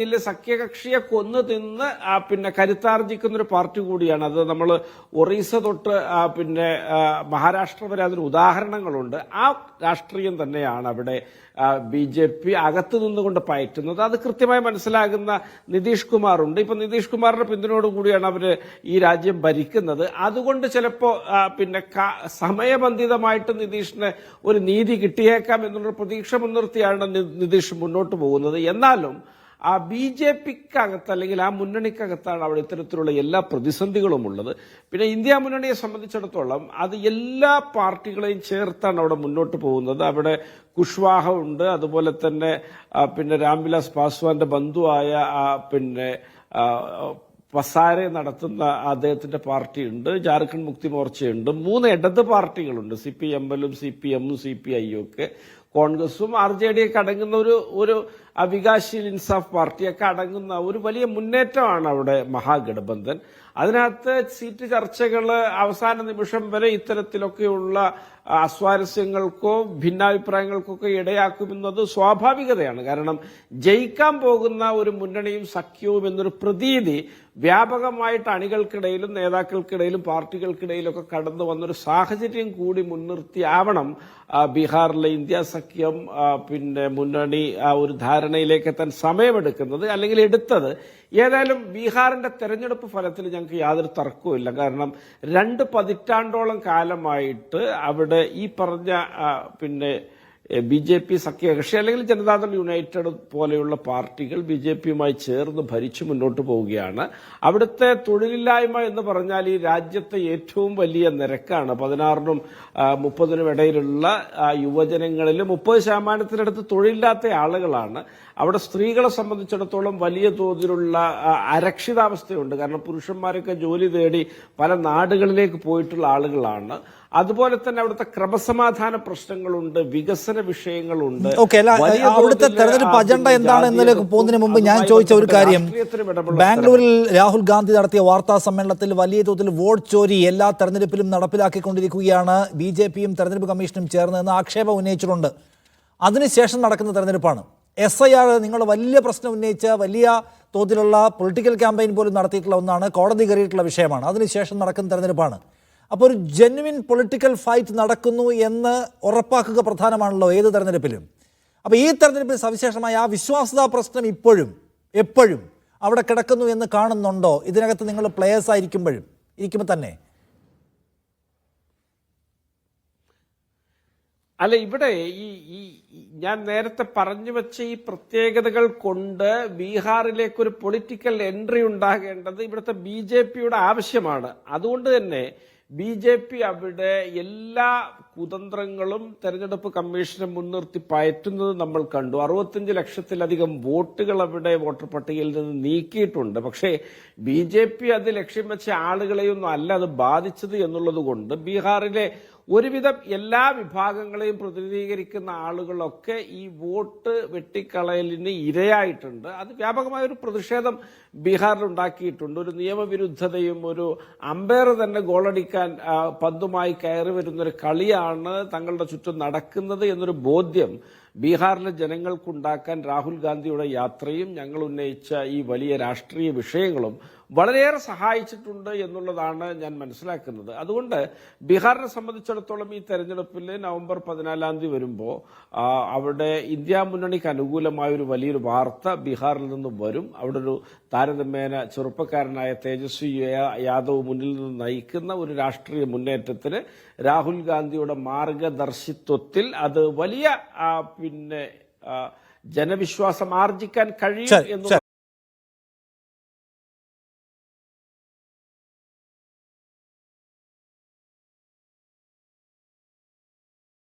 ഇതിൽ സഖ്യകക്ഷിയെ കൊന്നു തിന്ന് പിന്നെ കരുത്താർജിക്കുന്ന ഒരു പാർട്ടി കൂടിയാണ്. അത് നമ്മൾ ഒറീസ തൊട്ട് പിന്നെ മഹാരാഷ്ട്ര വരെ അതിന് ഉദാഹരണങ്ങളുണ്ട്. ആ രാഷ്ട്രീയം തന്നെയാണ് അവിടെ ബി ജെ പി അകത്തു നിന്നുകൊണ്ട് പയറ്റുന്നത്. അത് കൃത്യമായി മനസ്സിലാകുന്ന നിതീഷ് കുമാറുണ്ട്. ഇപ്പൊ നിതീഷ് കുമാറിന്റെ പിന്തുണയോട് കൂടിയാണ് അവർ ഈ രാജ്യം ഭരിക്കുന്നത്. അതുകൊണ്ട് ചിലപ്പോ പിന്നെ സമയബന്ധിതമായിട്ട് നിതീഷിന് ഒരു നീതി കിട്ടിയേക്കാം എന്നുള്ള പ്രതീക്ഷ മുൻനിർത്തിയാണ് നിതീഷ് മുന്നോട്ട് പോകുന്നത്. എന്നാലും ആ ബി ജെ പിക്കകത്ത് അല്ലെങ്കിൽ ആ മുന്നണിക്കകത്താണ് അവിടെ ഇത്തരത്തിലുള്ള എല്ലാ പ്രതിസന്ധികളും ഉള്ളത്. പിന്നെ ഇന്ത്യ മുന്നണിയെ സംബന്ധിച്ചിടത്തോളം അത് എല്ലാ പാർട്ടികളെയും ചേർത്താണ് അവിടെ മുന്നോട്ട് പോകുന്നത്. അവിടെ കുഷ്വാഹ ഉണ്ട്. അതുപോലെ തന്നെ പിന്നെ രാംവിലാസ് പാസ്വാന്റെ ബന്ധുവായ പിന്നെ പസാരെ നടത്തുന്ന അദ്ദേഹത്തിന്റെ പാർട്ടിയുണ്ട് ജാർഖണ്ഡ് മുക്തി മോർച്ചയുണ്ട് മൂന്ന് ഇടത് പാർട്ടികളുണ്ട് സി പി എമ്മിലും സി പി എമ്മും സി പി ഐയും ഒക്കെ. കോൺഗ്രസും ആർ ജെ ഡി ഒക്കെ അടങ്ങുന്ന ഒരു ഒരു അവികാശീൽ ഇൻസാഫ് പാർട്ടിയൊക്കെ അടങ്ങുന്ന ഒരു വലിയ മുന്നേറ്റമാണ് അവിടെ മഹാഗഠബന്ധൻ. അതിനകത്ത് സീറ്റ് ചർച്ചകൾ അവസാന നിമിഷം വരെ ഇത്തരത്തിലൊക്കെയുള്ള അസ്വാരസ്യങ്ങൾക്കോ ഭിന്നാഭിപ്രായങ്ങൾക്കൊക്കെ ഇടയാക്കുമെന്നത് സ്വാഭാവികതയാണ്. കാരണം ജയിക്കാൻ പോകുന്ന ഒരു മുന്നണിയും സഖ്യവും എന്നൊരു പ്രതീതി വ്യാപകമായിട്ട് അണികൾക്കിടയിലും നേതാക്കൾക്കിടയിലും പാർട്ടികൾക്കിടയിലൊക്കെ കടന്നു വന്നൊരു സാഹചര്യം കൂടി മുൻനിർത്തിയാവണം. ബീഹാറിലെ ഇന്ത്യ സഖ്യം പിന്നെ മുന്നണി ഒരു ധാരണയിലേക്ക് എത്താൻ സമയമെടുക്കുന്നത് അല്ലെങ്കിൽ എടുത്തത് ഏതായാലും ബീഹാറിന്റെ തെരഞ്ഞെടുപ്പ് ഫലത്തിൽ ഞങ്ങൾക്ക് യാതൊരു തർക്കവുമില്ല കാരണം രണ്ട് പതിറ്റാണ്ടോളം കാലമായിട്ട് അവിടെ ഈ പറഞ്ഞ പിന്നെ ബി ജെ പി സഖ്യകക്ഷി അല്ലെങ്കിൽ ജനതാദൾ യുണൈറ്റഡ് പോലെയുള്ള പാർട്ടികൾ ബി ജെ പിയുമായി ചേർന്ന് ഭരിച്ചു മുന്നോട്ട് പോവുകയാണ്. അവിടുത്തെ തൊഴിലില്ലായ്മ എന്ന് പറഞ്ഞാൽ ഈ രാജ്യത്തെ ഏറ്റവും വലിയ നിരക്കാണ്. പതിനാറിനും മുപ്പതിനും ഇടയിലുള്ള യുവജനങ്ങളിൽ മുപ്പത് ശതമാനത്തിനടുത്ത് തൊഴിലില്ലാത്ത ആളുകളാണ്. അവിടെ സ്ത്രീകളെ സംബന്ധിച്ചിടത്തോളം വലിയ തോതിലുള്ള അരക്ഷിതാവസ്ഥയുണ്ട്. കാരണം പുരുഷന്മാരൊക്കെ ജോലി തേടി പല നാടുകളിലേക്ക് പോയിട്ടുള്ള ആളുകളാണ്. അതുപോലെ തന്നെ അവിടുത്തെ ക്രമസമാധാന പ്രശ്നങ്ങളുണ്ട് വികസന വിഷയങ്ങളുണ്ട്. അവിടുത്തെ തെരഞ്ഞെടുപ്പ് അജണ്ട എന്താണ് എന്നതിലേക്ക് പോകുന്നതിന് മുമ്പ് ഞാൻ ചോദിച്ച ഒരു കാര്യം ബാംഗ്ലൂരിൽ രാഹുൽ ഗാന്ധി നടത്തിയ വാർത്താ സമ്മേളനത്തിൽ വലിയ തോതിൽ വോട്ട് ചോരി എല്ലാ തെരഞ്ഞെടുപ്പിലും നടപ്പിലാക്കിക്കൊണ്ടിരിക്കുകയാണ് ബി ജെ പിയും തെരഞ്ഞെടുപ്പ് കമ്മീഷനും ചേർന്ന് എന്ന് ആക്ഷേപം ഉന്നയിച്ചിട്ടുണ്ട്. അതിനുശേഷം നടക്കുന്ന തെരഞ്ഞെടുപ്പാണ്. എസ് ഐ ആർ നിങ്ങൾ വലിയ പ്രശ്നം ഉന്നയിച്ച വലിയ തോതിലുള്ള പൊളിറ്റിക്കൽ ക്യാമ്പയിൻ പോലും നടത്തിയിട്ടുള്ള ഒന്നാണ് കോടതി കയറിയിട്ടുള്ള വിഷയമാണ്. അതിനുശേഷം നടക്കുന്ന തെരഞ്ഞെടുപ്പാണ്. അപ്പോൾ ഒരു ജെന്വിൻ പൊളിറ്റിക്കൽ ഫൈറ്റ് നടക്കുന്നു എന്ന് ഉറപ്പാക്കുക പ്രധാനമാണല്ലോ ഏത് തെരഞ്ഞെടുപ്പിലും. അപ്പോൾ ഈ തെരഞ്ഞെടുപ്പിൽ സവിശേഷമായ ആ വിശ്വാസതാ പ്രശ്നം ഇപ്പോഴും എപ്പോഴും അവിടെ കിടക്കുന്നു എന്ന് കാണുന്നുണ്ടോ? ഇതിനകത്ത് നിങ്ങൾ പ്ലേയേഴ്സ് ആയിരിക്കുമ്പോഴും ഇരിക്കുമ്പോൾ തന്നെ. അല്ല ഇവിടെ ഈ ഈ ഞാൻ നേരത്തെ പറഞ്ഞു വെച്ച ഈ പ്രത്യേകതകൾ കൊണ്ട് ബീഹാറിലേക്ക് ഒരു പൊളിറ്റിക്കൽ എൻട്രി ഉണ്ടാകേണ്ടത് ഇവിടുത്തെ ബി ജെ പിയുടെ ആവശ്യമാണ്. അതുകൊണ്ട് തന്നെ ബി ജെ പി അവിടെ എല്ലാ കുതന്ത്രങ്ങളും തെരഞ്ഞെടുപ്പ് കമ്മീഷനെ മുൻനിർത്തി പയറ്റുന്നത് നമ്മൾ കണ്ടു. അറുപത്തിയഞ്ച് ലക്ഷത്തിലധികം വോട്ടുകൾ അവിടെ വോട്ടർ പട്ടികയിൽ നിന്ന് നീക്കിയിട്ടുണ്ട്. പക്ഷേ ബി ജെ പി അത് ലക്ഷ്യം വെച്ച ആളുകളെയൊന്നും അല്ല അത് ബാധിച്ചത് എന്നുള്ളത് കൊണ്ട് ബീഹാറിലെ ഒരുവിധം എല്ലാ വിഭാഗങ്ങളെയും പ്രതിനിധീകരിക്കുന്ന ആളുകളൊക്കെ ഈ വോട്ട് വെട്ടിക്കളയലിന് ഇരയായിട്ടുണ്ട്. അത് വ്യാപകമായ ഒരു പ്രതിഷേധം ബീഹാറിൽ ഉണ്ടാക്കിയിട്ടുണ്ട്. ഒരു നിയമവിരുദ്ധതയും ഒരു അമ്പയർ തന്നെ ഗോളടിക്കാൻ പന്തുമായി കയറി വരുന്നൊരു കളിയാണ് തങ്ങളുടെ ചുറ്റും നടക്കുന്നത് എന്നൊരു ബോധ്യം ബീഹാറിലെ ജനങ്ങൾക്കുണ്ടാക്കാൻ രാഹുൽ ഗാന്ധിയുടെ യാത്രയും ഞങ്ങൾ ഉന്നയിച്ച ഈ വലിയ രാഷ്ട്രീയ വിഷയങ്ങളും വളരെയേറെ സഹായിച്ചിട്ടുണ്ട് എന്നുള്ളതാണ് ഞാൻ മനസ്സിലാക്കുന്നത്. അതുകൊണ്ട് ബീഹാറിനെ സംബന്ധിച്ചിടത്തോളം ഈ തെരഞ്ഞെടുപ്പിൽ നവംബർ പതിനാലാം തീയതി വരുമ്പോൾ അവിടെ ഇന്ത്യ മുന്നണിക്ക് അനുകൂലമായ ഒരു വലിയൊരു വാർത്ത ബീഹാറിൽ നിന്ന് വരും. അവിടെ ഒരു താരതമ്യേന ചെറുപ്പക്കാരനായ തേജസ്വി യാദവ് മുന്നിൽ നിന്ന് നയിക്കുന്ന ഒരു രാഷ്ട്രീയ മുന്നേറ്റത്തിന് രാഹുൽ ഗാന്ധിയുടെ മാർഗദർശിത്വത്തിൽ അത് വലിയ പിന്നെ ജനവിശ്വാസം ആർജിക്കാൻ കഴിയും എന്നുള്ളതാണ്